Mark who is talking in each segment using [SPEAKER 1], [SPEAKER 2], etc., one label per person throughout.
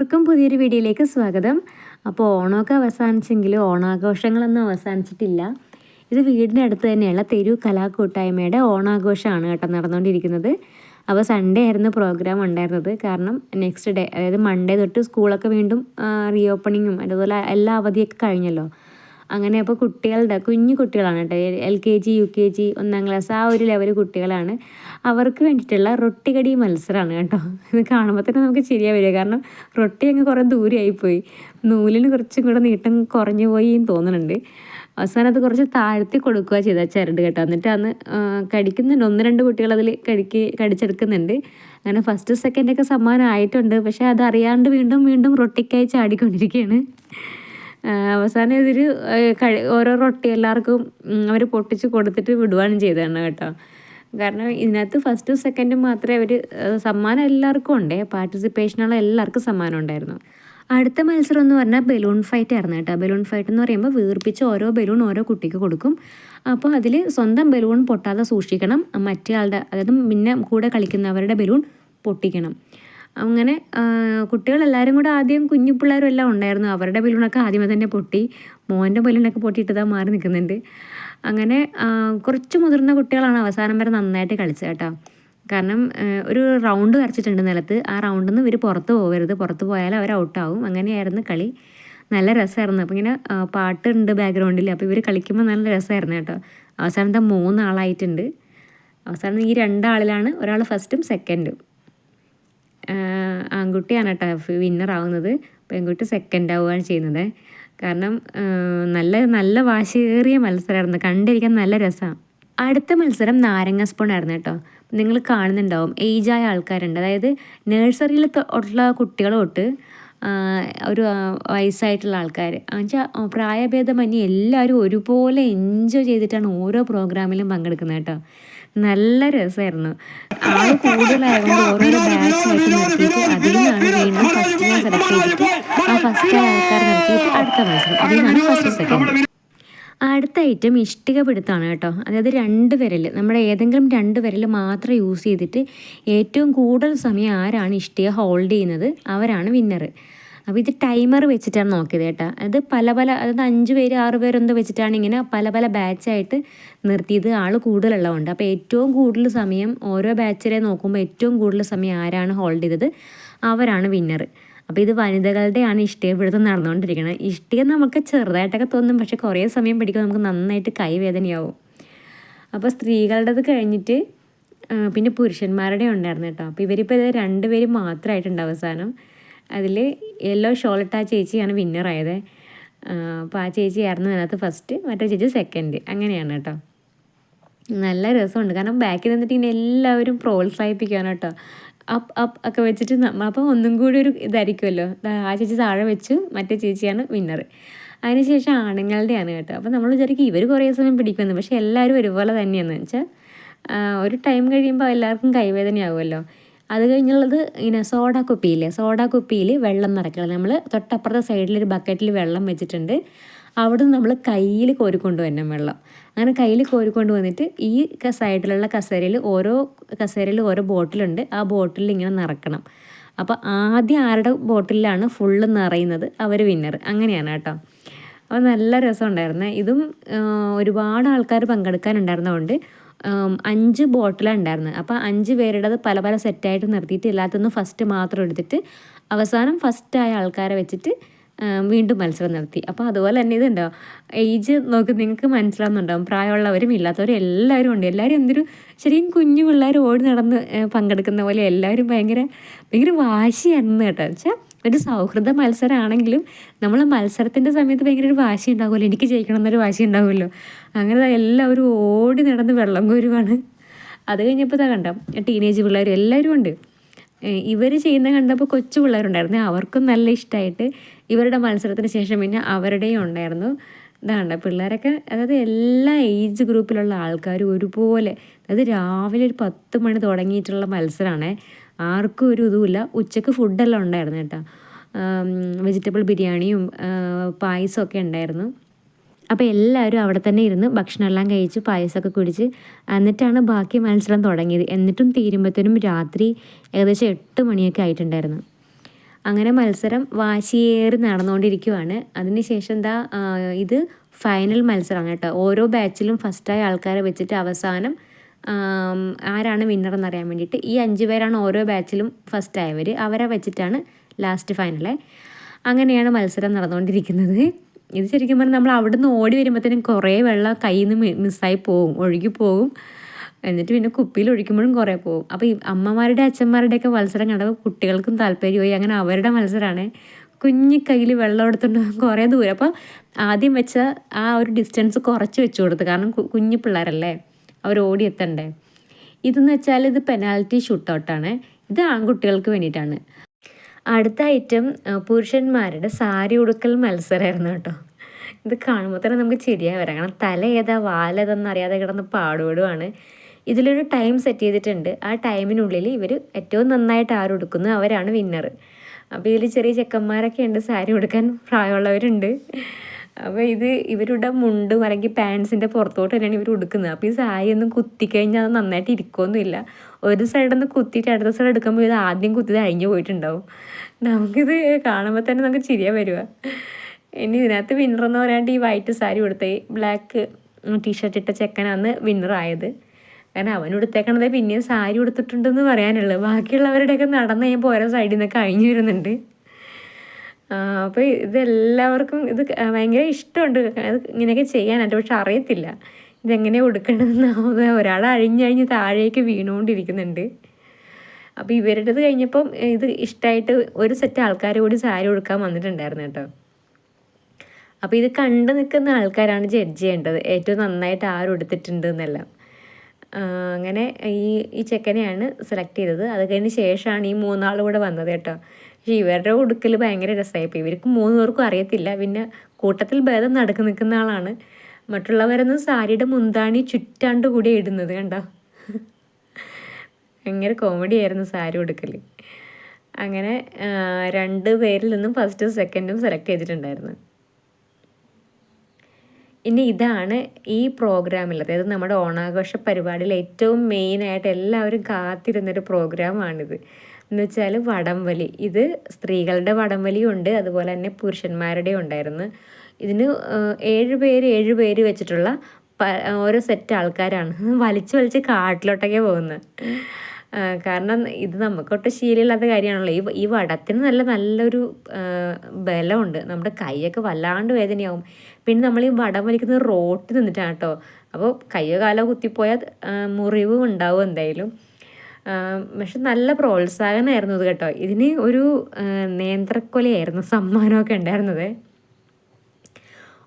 [SPEAKER 1] എല്ലാവർക്കും പുതിയൊരു വീഡിയോയിലേക്ക് സ്വാഗതം. അപ്പോൾ ഓണമൊക്കെ അവസാനിച്ചെങ്കിലും ഓണാഘോഷങ്ങളൊന്നും അവസാനിച്ചിട്ടില്ല. ഇത് വീടിന്റെ അടുത്ത് തന്നെയുള്ള തെരു കലാകൂട്ടായ്മയുടെ ഓണാഘോഷമാണ് കേട്ടോ നടന്നുകൊണ്ടിരിക്കുന്നത്. അപ്പോൾ സൺഡേ ആയിരുന്നു പ്രോഗ്രാം ഉണ്ടായിരുന്നത്. കാരണം നെക്സ്റ്റ് ഡേ അതായത് മൺഡേ തൊട്ട് സ്കൂളൊക്കെ വീണ്ടും റീ ഓപ്പണിങ്ങും അതുപോലെ എല്ലാ അവധിയൊക്കെ കഴിഞ്ഞല്ലോ. അങ്ങനെ അപ്പോൾ കുട്ടികളുടെ കുഞ്ഞു കുട്ടികളാണ് കേട്ടോ. L K G U K G ഒന്നാം ക്ലാസ് ആ ഒരു ലെവൽ കുട്ടികളാണ്. അവർക്ക് വേണ്ടിയിട്ടുള്ള റൊട്ടികടി മത്സരമാണ് കേട്ടോ. ഇത് കാണുമ്പോൾ തന്നെ നമുക്ക് ശരിയാ വരിക. കാരണം റൊട്ടി അങ്ങ് കുറേ ദൂരെയായിപ്പോയി നൂലിന് കുറച്ചും കൂടെ നീട്ടം കുറഞ്ഞു പോയി എന്ന് തോന്നുന്നുണ്ട്. അവസാനം അത് കുറച്ച് താഴ്ത്തി കൊടുക്കുക ചെയ്ത ചരട് കേട്ടോ. എന്നിട്ട് അന്ന് കടിക്കുന്നുണ്ട്. ഒന്ന് രണ്ട് കുട്ടികൾ അതിൽ കടിക്ക് കടിച്ചെടുക്കുന്നുണ്ട്. അങ്ങനെ ഫസ്റ്റ് സെക്കൻഡൊക്കെ സമ്മാനം ആയിട്ടുണ്ട്. പക്ഷേ അത് അറിയാണ്ട് വീണ്ടും വീണ്ടും റൊട്ടിക്കായി ചാടിക്കൊണ്ടിരിക്കുകയാണ്. അവസാനം ഇതിൽ കഴി ഓരോ റൊട്ടി എല്ലാവർക്കും അവർ പൊട്ടിച്ച് കൊടുത്തിട്ട് വിടുവാണ് ചെയ്തതാണ് കേട്ടോ. കാരണം ഇതിനകത്ത് ഫസ്റ്റും സെക്കൻഡും മാത്രമേ അവർ സമ്മാനം എല്ലാവർക്കും ഉണ്ടേ. പാർട്ടിസിപ്പേഷനുള്ള എല്ലാവർക്കും സമ്മാനം ഉണ്ടായിരുന്നു. അടുത്ത മത്സരം എന്ന് പറഞ്ഞാൽ ബലൂൺ ഫൈറ്റ് ആയിരുന്നു കേട്ടോ. ബലൂൺ ഫൈറ്റ് എന്ന് പറയുമ്പോൾ വീർപ്പിച്ച് ഓരോ ബലൂൺ ഓരോ കുട്ടിക്ക് കൊടുക്കും. അപ്പോൾ അതിൽ സ്വന്തം ബലൂൺ പൊട്ടാതെ സൂക്ഷിക്കണം. മറ്റേ ആളുടെ അതായത് പിന്നെ കൂടെ കളിക്കുന്നവരുടെ ബലൂൺ പൊട്ടിക്കണം. അങ്ങനെ കുട്ടികളെല്ലാവരും കൂടെ ആദ്യം കുഞ്ഞു പിള്ളേരും എല്ലാം ഉണ്ടായിരുന്നു. അവരുടെ ബലൂണൊക്കെ ആദ്യമേ തന്നെ പൊട്ടി. മോന്റെ ബലൂണൊക്കെ പൊട്ടിയിട്ട് മാറി നിൽക്കുന്നുണ്ട്. അങ്ങനെ കുറച്ച് മുതിർന്ന കുട്ടികളാണ് അവസാനം വരെ നന്നായിട്ട് കളിച്ചത് കേട്ടോ. കാരണം ഒരു റൗണ്ട് വരച്ചിട്ടുണ്ട് നിലത്ത്. ആ റൗണ്ടിൽ നിന്ന് ഇവർ പുറത്ത് പോകരുത് പുറത്ത് പോയാൽ അവർ ഔട്ടാവും. അങ്ങനെയായിരുന്നു കളി. നല്ല രസമായിരുന്നു. അപ്പോൾ ഇങ്ങനെ പാട്ടുണ്ട് ബാക്ക്ഗ്രൗണ്ടിൽ. അപ്പോൾ ഇവർ കളിക്കുമ്പോൾ നല്ല രസമായിരുന്നു കേട്ടോ. അവസാനത്തെ മൂന്നാളായിട്ടുണ്ട്. അവസാനം ഈ രണ്ടാളിലാണ് ഒരാൾ ഫസ്റ്റും സെക്കൻഡും. ആൺകുട്ടിയാണ് കേട്ടോ. വിന്നർ ആവുന്നത്. പെൺകുട്ടി സെക്കൻഡ് ആവുകയാണ് ചെയ്യുന്നത്. കാരണം നല്ല നല്ല വാശിയേറിയ മത്സരമായിരുന്നു കണ്ടിരിക്കാൻ നല്ല രസമാണ് അടുത്ത മത്സരം നാരങ്ങ സ്പൂൺ ആയിരുന്നു കേട്ടോ. നിങ്ങൾ കാണുന്നുണ്ടാവും. ഏജായ ആൾക്കാരുണ്ട്. അതായത് നഴ്സറിയിൽ ഉള്ള കുട്ടികൾ തൊട്ട് ഒരു വയസ്സായിട്ടുള്ള ആൾക്കാർ എന്നുവെച്ചാൽ പ്രായഭേദമന്യേ എല്ലാവരും ഒരുപോലെ എൻജോയ് ചെയ്തിട്ടാണ് ഓരോ പ്രോഗ്രാമിലും പങ്കെടുക്കുന്നത് കേട്ടോ. നല്ല രസമായിരുന്നു. ആൾ കൂടുതലായതുകൊണ്ട് ഓരോരോ ബാച്ച് ആയിട്ട് നിർത്തിയിട്ട് അതിൽ നിന്നാണ് വീണ്ടും ഫസ്റ്റിനെ സെലക്ട് ചെയ്തിട്ട് ആ ഫസ്റ്റ് ആൾക്കാർ നിർത്തിയിട്ട് അടുത്ത മത്സരം. അതിൽ നിന്നാണ് ഫസ്റ്റ് സെക്കൻഡ് അടുത്ത ഐറ്റം ഇഷ്ടിക പിടുത്താണ് കേട്ടോ. അതായത് രണ്ട് വിരൽ നമ്മുടെ ഏതെങ്കിലും രണ്ട് വിരൽ മാത്രം യൂസ് ചെയ്തിട്ട് ഏറ്റവും കൂടുതൽ സമയം ആരാണ് ഇഷ്ടിക ഹോൾഡ് ചെയ്യുന്നത്? അവരാണ് വിന്നർ അപ്പോൾ ഇത് ടൈമർ വെച്ചിട്ടാണ് നോക്കിയത് കേട്ടോ. അത് പല പല അതായത് അഞ്ച് പേര് ആറ് പേരെന്തോ വെച്ചിട്ടാണ് ഇങ്ങനെ പല പല ബാച്ചായിട്ട് നിർത്തിയത്. ആൾ കൂടുതലുള്ളതുകൊണ്ട്. അപ്പോൾ ഏറ്റവും കൂടുതൽ സമയം ഓരോ ബാച്ചിലെ നോക്കുമ്പോൾ ഏറ്റവും കൂടുതൽ സമയം ആരാണ് ഹോൾഡ് ചെയ്തത്? അവരാണ് വിന്നർ അപ്പോൾ ഇത് വനിതകളുടെയാണ് ഇഷ്ടികപിടുത്തം നടന്നുകൊണ്ടിരിക്കുന്നത് ഇഷ്ടിക നമുക്ക് ചെറുതായിട്ടൊക്കെ തോന്നും പക്ഷെ കുറേ സമയം പിടിക്കുമ്പോൾ നമുക്ക് നന്നായിട്ട് കൈവേദനയാവും അപ്പോൾ സ്ത്രീകളുടേത് കഴിഞ്ഞിട്ട് പിന്നെ പുരുഷന്മാരുടെ ഉണ്ടായിരുന്നു കേട്ടോ. അപ്പോൾ ഇവരിപ്പോൾ ഇത് രണ്ടുപേരും മാത്രമായിട്ടുണ്ട് അവസാനം. അതിൽ യെല്ലോ ഷോൾട്ട് ആ ചേച്ചിയാണ് വിന്നറായത് അപ്പോൾ ആ ചേച്ചി ആയിരുന്നു അതിനകത്ത് ഫസ്റ്റ് മറ്റേ ചേച്ചി സെക്കൻഡ് അങ്ങനെയാണ് കേട്ടോ. നല്ല രസമുണ്ട്. കാരണം ബാക്കിൽ നിന്നിട്ട് ഇങ്ങനെ എല്ലാവരും പ്രോത്സാഹിപ്പിക്കുകയാണ് കേട്ടോ. അപ്പ് അപ്പ് ഒക്കെ വെച്ചിട്ട് അപ്പോൾ ഒന്നും കൂടി ഒരു ഇതായിരിക്കുമല്ലോ. ആ ചേച്ചി താഴെ വെച്ചു മറ്റേ ചേച്ചിയാണ് വിന്നർ അതിനുശേഷം ആണുങ്ങളുടെയാണ് കേട്ടോ. അപ്പം നമ്മൾ വിചാരിക്കും ഇവർ കുറേ സമയം പിടിക്കുമെന്ന്. പക്ഷേ എല്ലാവരും ഒരുപോലെ തന്നെയാണെന്ന് വെച്ചാൽ ഒരു ടൈം കഴിയുമ്പോൾ എല്ലാവർക്കും കൈവേദനയാവുമല്ലോ. അത് കഴിഞ്ഞുള്ളത് ഇങ്ങനെ സോഡ കുപ്പിയില്ലേ സോഡ കുപ്പിയിൽ വെള്ളം നിറയ്ക്കണം നമ്മൾ തൊട്ടപ്പുറത്തെ സൈഡിൽ ഒരു ബക്കറ്റിൽ വെള്ളം വെച്ചിട്ടുണ്ട്. അവിടെ നിന്ന് നമ്മൾ കയ്യിൽ കോരിക്കൊണ്ട് വരണം വെള്ളം. അങ്ങനെ കയ്യിൽ കോരിക്കൊണ്ട് വന്നിട്ട് ഈ സൈഡിലുള്ള കസേരയിൽ ഓരോ കസേരയിൽ ഓരോ ബോട്ടിലുണ്ട്. ആ ബോട്ടിൽ ഇങ്ങനെ നിറക്കണം അപ്പോൾ ആദ്യം ആരുടെ ബോട്ടിലാണ് ഫുള്ള് നിറയുന്നത്? അവർ വിന്നർ അങ്ങനെയാണ് കേട്ടോ. അപ്പോൾ നല്ല രസമുണ്ടായിരുന്നു. ഇതും ഒരുപാട് ആൾക്കാർ പങ്കെടുക്കാനുണ്ടായിരുന്നതുകൊണ്ട് അഞ്ച് ബോട്ടിലാണ് ഉണ്ടായിരുന്നത് അപ്പോൾ അഞ്ച് പേരുടേത് പല പല സെറ്റായിട്ട് നിർത്തിയിട്ട് എല്ലാത്തൊന്നും ഫസ്റ്റ് മാത്രം എടുത്തിട്ട് അവസാനം ഫസ്റ്റായ ആൾക്കാരെ വെച്ചിട്ട് വീണ്ടും മത്സരം നടത്തി. അപ്പോൾ അതുപോലെ തന്നെ ഇതുണ്ടോ? ഏജ് നോക്കി നിങ്ങൾക്ക് മനസ്സിലാവുന്നുണ്ടാവും. പ്രായമുള്ളവരും ഇല്ലാത്തവരും എല്ലാവരും ഉണ്ട്. എല്ലാവരും എന്തൊരു ശരിക്കും കുഞ്ഞു പിള്ളേർ ഓടി നടന്ന് പങ്കെടുക്കുന്ന പോലെ എല്ലാവരും ഭയങ്കര ഭയങ്കര വാശിയായിരുന്നു കേട്ടോ. വെച്ചാൽ ഒരു സൗഹൃദ മത്സരമാണെങ്കിലും നമ്മൾ മത്സരത്തിന്റെ സമയത്ത് ഭയങ്കര ഒരു വാശി ഉണ്ടാകുമല്ലോ എനിക്ക് ജയിക്കണം എന്നൊരു വാശി ഉണ്ടാകുമല്ലോ അങ്ങനെ എല്ലാവരും ഓടി നടന്ന് വെള്ളം കോരുവാണ്. അത് കഴിഞ്ഞപ്പോൾ ഇതാ കണ്ടോ ടീനേജ് പിള്ളേർ എല്ലാവരും ഉണ്ട്. ഇവർ ചെയ്യുന്ന കണ്ടപ്പോൾ കൊച്ചു പിള്ളേരുണ്ടായിരുന്നു. അവർക്കും നല്ല ഇഷ്ടമായിട്ട് ഇവരുടെ മത്സരത്തിന് ശേഷം പിന്നെ അവരുടെയും ഉണ്ടായിരുന്നു. ഇതാണ് പിള്ളേരൊക്കെ അതായത് എല്ലാ ഏജ് ഗ്രൂപ്പിലുള്ള ആൾക്കാരും ഒരുപോലെ അതായത് രാവിലെ ഒരു പത്ത് മണി തുടങ്ങിയിട്ടുള്ള മത്സരമാണേ ആർക്കും ഒരു ഇതുമില്ല. ഉച്ചയ്ക്ക് ഫുഡെല്ലാം ഉണ്ടായിരുന്നു കേട്ടോ. വെജിറ്റബിൾ ബിരിയാണിയും പായസമൊക്കെ ഉണ്ടായിരുന്നു. അപ്പോൾ എല്ലാവരും അവിടെ തന്നെ ഇരുന്ന് ഭക്ഷണമെല്ലാം കഴിച്ച് പായസമൊക്കെ കുടിച്ച് എന്നിട്ടാണ് ബാക്കി മത്സരം തുടങ്ങിയത്. എന്നിട്ടും തീരുമ്പോഴത്തേനും രാത്രി ഏകദേശം എട്ട് മണിയൊക്കെ ആയിട്ടുണ്ടായിരുന്നു. അങ്ങനെ മത്സരം വാശിയേറി നടന്നുകൊണ്ടിരിക്കുവാണ്. അതിനുശേഷം എന്താ ഇത് ഫൈനൽ മത്സരമാണ് കേട്ടോ. ഓരോ ബാച്ചിലും ഫസ്റ്റായ ആൾക്കാരെ വെച്ചിട്ട് അവസാനം ആരാണ് വിന്നർ എന്നറിയാൻ വേണ്ടിയിട്ട് ഈ അഞ്ച് പേരാണ് ഓരോ ബാച്ചിലും ഫസ്റ്റ് ആയവർ അവരെ വെച്ചിട്ടാണ് ലാസ്റ്റ് ഫൈനലെ അങ്ങനെയാണ് മത്സരം നടന്നുകൊണ്ടിരിക്കുന്നത്. ഇത് ശരിക്കും പറഞ്ഞാൽ നമ്മൾ അവിടുന്ന് ഓടി വരുമ്പോഴത്തേനും കുറേ വെള്ളം കയ്യിൽ നിന്ന് മിസ്സായി പോകും ഒഴുകി പോകും. എന്നിട്ട് പിന്നെ കുപ്പിയിൽ ഒഴിക്കുമ്പോഴും കുറേ പോകും. അപ്പോൾ ഈ അമ്മമാരുടെ അച്ഛന്മാരുടെയൊക്കെ മത്സരം കണ്ടപ്പോൾ കുട്ടികൾക്കും താല്പര്യമായി. അങ്ങനെ അവരുടെ മത്സരമാണ് കുഞ്ഞി കയ്യിൽ വെള്ളം എടുത്തുകൊണ്ട് കുറേ ദൂരം. അപ്പോൾ ആദ്യം വെച്ച ആ ഒരു ഡിസ്റ്റൻസ് കുറച്ച് വെച്ച് കൊടുത്തു. കാരണം കുഞ്ഞു പിള്ളേരല്ലേ? അവർ ഓടിയെത്തണ്ടേ? ഇതെന്ന് വെച്ചാൽ ഇത് പെനാൽറ്റി ഷൂട്ട് ഔട്ടാണ് ഇത് ആൺകുട്ടികൾക്ക് വേണ്ടിയിട്ടാണ്. അടുത്ത ഐറ്റം പുരുഷന്മാരുടെ സാരി ഉടുക്കൽ മത്സരമായിരുന്നു കേട്ടോ. ഇത് കാണുമ്പോൾ തന്നെ നമുക്ക് ചിരിയാൻ വരാം. കാരണം തല ഏതാ വാലേതെന്ന് അറിയാതെ കിടന്ന് പാടുപെടുവാണ്. ഇതിലൊരു ടൈം സെറ്റ് ചെയ്തിട്ടുണ്ട്. ആ ടൈമിനുള്ളിൽ ഇവർ ഏറ്റവും നന്നായിട്ട് ആരുടുക്കുന്നു അവരാണ് വിന്നർ അപ്പോൾ ഇതിൽ ചെറിയ ചെക്കന്മാരൊക്കെ ഉണ്ട് സാരി ഉടുക്കാൻ പ്രായമുള്ളവരുണ്ട്. അപ്പോൾ ഇത് ഇവരുടെ മുണ്ടും അല്ലെങ്കിൽ പാൻസിന്റെ പുറത്തോട്ട് തന്നെയാണ് ഇവർ ഉടുക്കുന്നത്. അപ്പോൾ ഈ സാരി ഒന്നും കുത്തിക്കഴിഞ്ഞാൽ അത് നന്നായിട്ട് ഇരിക്കുമൊന്നുമില്ല ഒരു സൈഡിൽ നിന്ന് കുത്തിയിട്ട് അടുത്ത സൈഡ് എടുക്കുമ്പോൾ ഇത് ആദ്യം കുത്തി അഴിഞ്ഞു പോയിട്ടുണ്ടാവും. നമുക്കിത് കാണുമ്പോൾ തന്നെ നമുക്ക് ചിരിയാൻ വരുക. ഇനി ഇതിനകത്ത് വിന്നർ എന്ന് പറയാണ്ട് ഈ വൈറ്റ് സാരി കൊടുത്ത ബ്ലാക്ക് ടീഷർട്ട് ഇട്ട ചെക്കനാണ് വിന്നർ ആയത്. കാരണം അവൻ ഉടുത്തേക്കണത് പിന്നെയും സാരി ഉടുത്തിട്ടുണ്ടെന്ന് പറയാനുള്ളത് ബാക്കിയുള്ളവരുടെയൊക്കെ നടന്നു കഴിയുമ്പോൾ ഓരോ സൈഡിൽ നിന്നൊക്കെ അഴിഞ്ഞു വരുന്നുണ്ട്. അപ്പോൾ ഇതെല്ലാവർക്കും ഇത് ഭയങ്കര ഇഷ്ടമുണ്ട്. അത് ഇങ്ങനെയൊക്കെ ചെയ്യാനായിട്ട് പക്ഷെ അറിയത്തില്ല. ഇതെങ്ങനെ കൊടുക്കണമെന്നാവുന്ന ഒരാൾ അഴിഞ്ഞഴിഞ്ഞ് താഴേക്ക് വീണുകൊണ്ടിരിക്കുന്നുണ്ട്. അപ്പോൾ ഇവരുടേത് കഴിഞ്ഞപ്പം ഇത് ഇഷ്ടമായിട്ട് ഒരു സെറ്റ് ആൾക്കാർ കൂടി സാരി കൊടുക്കാൻ വന്നിട്ടുണ്ടായിരുന്നു കേട്ടോ. അപ്പോൾ ഇത് കണ്ടു നിൽക്കുന്ന ആൾക്കാരാണ് ജഡ്ജ് ചെയ്യേണ്ടത്. ഏറ്റവും നന്നായിട്ട് ആരും എന്നെല്ലാം. അങ്ങനെ ഈ ഈ ചെക്കനെയാണ് സെലക്ട് ചെയ്തത്. അത് കഴിഞ്ഞ ശേഷമാണ് ഈ മൂന്നാൾ കൂടെ വന്നത് കേട്ടോ. പക്ഷേ ഇവരുടെ ഉടുക്കൽ ഭയങ്കര രസമായിപ്പോൾ ഇവർക്ക് മൂന്ന് പേർക്കും അറിയത്തില്ല. പിന്നെ കൂട്ടത്തിൽ ഭേദം നടക്ക് നിൽക്കുന്ന ആളാണ്. മറ്റുള്ളവരൊന്നും സാരിയുടെ മുന്താണി ചുറ്റാണ്ട് കൂടി ഇടുന്നത് കണ്ടോ? ഭയങ്കര കോമഡി ആയിരുന്നു സാരി ഉടുക്കൽ അങ്ങനെ രണ്ട് പേരിൽ നിന്നും ഫസ്റ്റും സെക്കൻഡും സെലക്ട് ചെയ്തിട്ടുണ്ടായിരുന്നു. ഇനി ഇതാണ് ഈ പ്രോഗ്രാമിൽ അതായത് നമ്മുടെ ഓണാഘോഷ പരിപാടിയിൽ ഏറ്റവും മെയിനായിട്ട് എല്ലാവരും കാത്തിരുന്നൊരു പ്രോഗ്രാമാണിത് എന്ന് വെച്ചാൽ വടംവലി. ഇത് സ്ത്രീകളുടെ വടംവലിയും ഉണ്ട് അതുപോലെ തന്നെ പുരുഷന്മാരുടെ ഉണ്ടായിരുന്നു. ഇതിന് ഏഴ് പേര് ഏഴ് പേര് വെച്ചിട്ടുള്ള ഓരോ സെറ്റ് ആൾക്കാരാണ്. വലിച്ചു വലിച്ച് കാട്ടിലോട്ടൊക്കെ പോകുന്നത്. കാരണം ഇത് നമുക്കൊട്ട് ശീലമില്ലാത്ത കാര്യമാണല്ലോ. ഈ ഈ വടത്തിന് നല്ല നല്ലൊരു ബലമുണ്ട്. നമ്മുടെ കൈയൊക്കെ വല്ലാണ്ട് വേദനയാവും. പിന്നെ നമ്മൾ ഈ വടം വലിക്കുന്നത് റോട്ടിൽ നിന്നിട്ടാണ് കേട്ടോ. അപ്പോൾ കയ്യോ കാലോ കുത്തിപ്പോയാൽ മുറിവും ഉണ്ടാവും എന്തായാലും. പക്ഷെ നല്ല പ്രോത്സാഹനമായിരുന്നു ഇത് കേട്ടോ. ഇതിന് ഒരു നേന്ത്രക്കൊലയായിരുന്നു സമ്മാനമൊക്കെ ഉണ്ടായിരുന്നത്.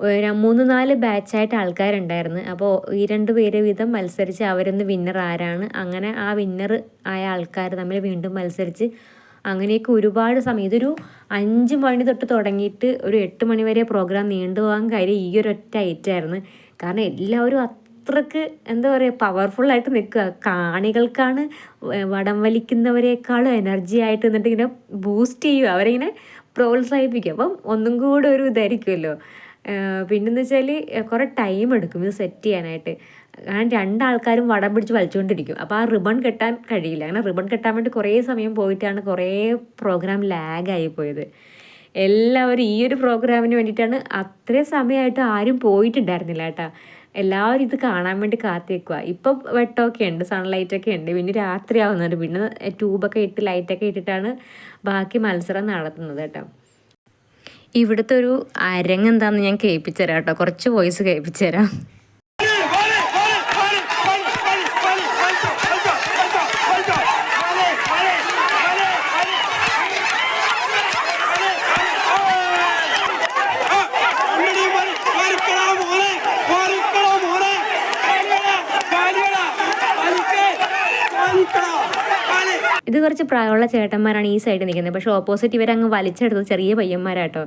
[SPEAKER 1] ഒരു മൂന്ന് നാല് ബാച്ചായിട്ട് ആൾക്കാരുണ്ടായിരുന്നു. അപ്പോൾ ഈ രണ്ട് പേര് വീതം മത്സരിച്ച് അവരൊന്ന് വിന്നർ ആരാണ് അങ്ങനെ ആ വിന്നർ ആയ ആൾക്കാർ തമ്മിൽ വീണ്ടും മത്സരിച്ച് അങ്ങനെയൊക്കെ ഒരുപാട് സമയം ഇതൊരു അഞ്ച് മണി തൊട്ട് തുടങ്ങിയിട്ട് ഒരു എട്ട് മണി വരെ പ്രോഗ്രാം നീണ്ടുപോകാൻ കാര്യം ഈ ഒരു ഒറ്റ ഐറ്റമായിരുന്നു കാരണം എല്ലാവരും അത്രയ്ക്ക് എന്താ പറയുക പവർഫുള്ളായിട്ട് നിൽക്കുക. കാണികൾക്കാണ് വടം വലിക്കുന്നവരെക്കാളും എനർജി ആയിട്ട് എന്നിട്ട് ഇങ്ങനെ ബൂസ്റ്റ് ചെയ്യുക. അവരിങ്ങനെ പ്രോത്സാഹിപ്പിക്കുക. അപ്പം ഒന്നും കൂടെ ഒരു ഇതായിരിക്കുമല്ലോ. പിന്നെന്ന് വെച്ചാൽ കുറേ ടൈം എടുക്കും ഇത് സെറ്റ് ചെയ്യാനായിട്ട്. കാരണം രണ്ടാൾക്കാരും വടം പിടിച്ച് വലിച്ചുകൊണ്ടിരിക്കും അപ്പോൾ ആ റിബൺ കെട്ടാൻ കഴിയില്ല. അങ്ങനെ റിബൺ കെട്ടാൻ വേണ്ടി കുറേ സമയം പോയിട്ടാണ് കുറേ പ്രോഗ്രാം ലാഗായി പോയത്. എല്ലാവരും ഈ ഒരു പ്രോഗ്രാമിന് വേണ്ടിയിട്ടാണ് അത്രയും സമയമായിട്ട് ആരും പോയിട്ടുണ്ടായിരുന്നില്ല കേട്ടോ. എല്ലാവരും ഇത് കാണാൻ വേണ്ടി കാത്തിരിക്കുക ഇപ്പം വെട്ടമൊക്കെ ഉണ്ട് സൺലൈറ്റൊക്കെ ഉണ്ട്. പിന്നെ രാത്രി ആവുന്നുണ്ട് പിന്നെ ട്യൂബൊക്കെ ഇട്ട് ലൈറ്റൊക്കെ ഇട്ടിട്ടാണ് ബാക്കി മത്സരം നടത്തുന്നത് കേട്ടോ. ഇവിടുത്തെ ഒരു അരങ്ങ് എന്താണെന്ന് ഞാൻ കേൾപ്പിച്ചു തരാം കേട്ടോ. കുറച്ച് വോയിസ് കേൾപ്പിച്ചു തരാം ഇത് കുറച്ച് പ്രായമുള്ള ചേട്ടന്മാരാണ് ഈ സൈഡിൽ നിൽക്കുന്നത്. പക്ഷേ ഓപ്പോസിറ്റ് ഇവരങ്ങ് വലിച്ചെടുത്തത് ചെറിയ പയ്യന്മാരാട്ടോ.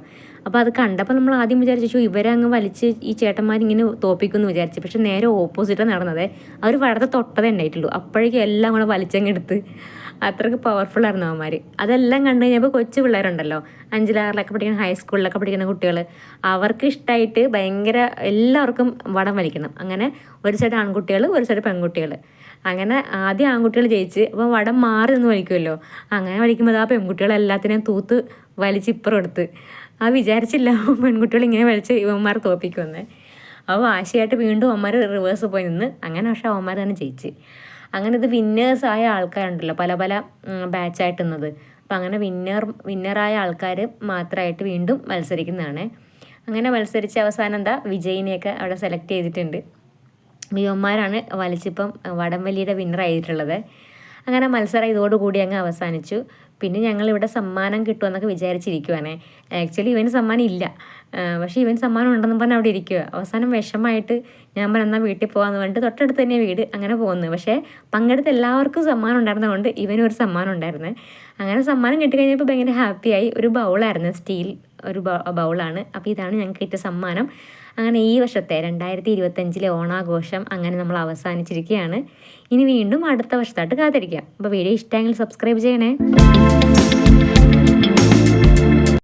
[SPEAKER 1] അപ്പോൾ അത് കണ്ടപ്പോൾ നമ്മൾ ആദ്യം വിചാരിച്ചു ഇവരങ്ങ് വലിച്ച് ഈ ചേട്ടന്മാരിങ്ങനെ തോപ്പിക്കുമെന്ന് വിചാരിച്ചു. പക്ഷേ നേരെ ഓപ്പോസിറ്റാണ് നടന്നത് അവർ വടത്തെ തൊട്ടതേ ഉണ്ടായിട്ടുള്ളൂ. അപ്പോഴേക്കും എല്ലാം കൂടെ വലിച്ചങ്ങെടുത്ത് അത്രയ്ക്ക് പവർഫുൾ ആയിരുന്നു അവന്മാർ അതെല്ലാം കണ്ടു കഴിഞ്ഞപ്പോൾ കൊച്ചു പിള്ളേരുണ്ടല്ലോ. അഞ്ചിലാറിലൊക്കെ പഠിക്കുന്ന ഹൈസ്കൂളിലൊക്കെ പഠിക്കുന്ന കുട്ടികൾ അവർക്ക് ഇഷ്ടമായിട്ട് ഭയങ്കര എല്ലാവർക്കും വടം വലിക്കണം. അങ്ങനെ ഒരു സൈഡ് ആൺകുട്ടികൾ ഒരു സൈഡ് പെൺകുട്ടികൾ അങ്ങനെ ആദ്യം ആൺകുട്ടികൾ ജയിച്ച് അപ്പോൾ വടം മാറി നിന്ന് വലിക്കുമല്ലോ. അങ്ങനെ വലിക്കുമ്പോൾ ആ പെൺകുട്ടികൾ എല്ലാത്തിനെയും തൂത്ത് വലിച്ച് ഇപ്പുറം എടുത്ത്. ആ വിചാരിച്ചില്ല പെൺകുട്ടികൾ ഇങ്ങനെ വലിച്ച് ഇവന്മാർ തോപ്പിക്കുമെന്ന് അപ്പോൾ വാശിയായിട്ട് വീണ്ടും അവന്മാർ റിവേഴ്സ് പോയി നിന്ന്. അങ്ങനെ പക്ഷെ അവന്മാർ തന്നെ ജയിച്ച്. അങ്ങനെ ഇത് വിന്നേഴ്സ് ആയ ആൾക്കാരുണ്ടല്ലോ പല പല ബാച്ചായിട്ട് നിന്നത്. അപ്പം അങ്ങനെ വിന്നർ വിന്നറായ ആൾക്കാർ മാത്രമായിട്ട് വീണ്ടും മത്സരിക്കുന്നതാണ്. അങ്ങനെ മത്സരിച്ച് അവസാനം എന്താ വിജയിനെയൊക്കെ അവിടെ സെലക്ട് ചെയ്തിട്ടുണ്ട്. ഇവന്മാരാണ് വലിച്ചിപ്പം വടംവലിയുടെ വിന്നർ ആയിട്ടുള്ളത്. അങ്ങനെ മത്സരം ഇതോടുകൂടി അങ്ങ് അവസാനിച്ചു. പിന്നെ ഞങ്ങൾ ഇവിടെ സമ്മാനം കിട്ടുമെന്നൊക്കെ വിചാരിച്ചിരിക്കുവാണേ. ആക്ച്വലി ഇവന് സമ്മാനം ഇല്ല. പക്ഷെ ഇവൻ സമ്മാനം ഉണ്ടെന്ന് പറഞ്ഞ് അവിടെ ഇരിക്കുക അവസാനം വിഷമമായിട്ട് ഞാൻ പറഞ്ഞ വീട്ടിൽ പോകാമെന്ന് പറഞ്ഞിട്ട് തൊട്ടടുത്ത് തന്നെ വീട് അങ്ങനെ പോകുന്നു പക്ഷേ പങ്കെടുത്ത എല്ലാവർക്കും സമ്മാനം ഉണ്ടായിരുന്നതുകൊണ്ട് ഇവനൊരു സമ്മാനം ഉണ്ടായിരുന്നു. അങ്ങനെ സമ്മാനം കിട്ടിക്കഴിഞ്ഞപ്പോൾ ഭയങ്കര ഹാപ്പിയായി ഒരു ബൗളായിരുന്നു സ്റ്റീൽ ഒരു ബൗളാണ്. അപ്പോൾ ഇതാണ് ഞങ്ങൾക്ക് കിട്ടിയ സമ്മാനം. അങ്ങനെ ഈ വർഷത്തെ രണ്ടായിരത്തി ഇരുപത്തഞ്ചിലെ ഓണാഘോഷം അങ്ങനെ നമ്മൾ അവസാനിച്ചിരിക്കുകയാണ്. ഇനി വീണ്ടും അടുത്ത വർഷത്തായിട്ട് കാത്തിരിക്കാം. അപ്പോൾ വീഡിയോ ഇഷ്ടമെങ്കിൽ സബ്സ്ക്രൈബ് ചെയ്യണേ.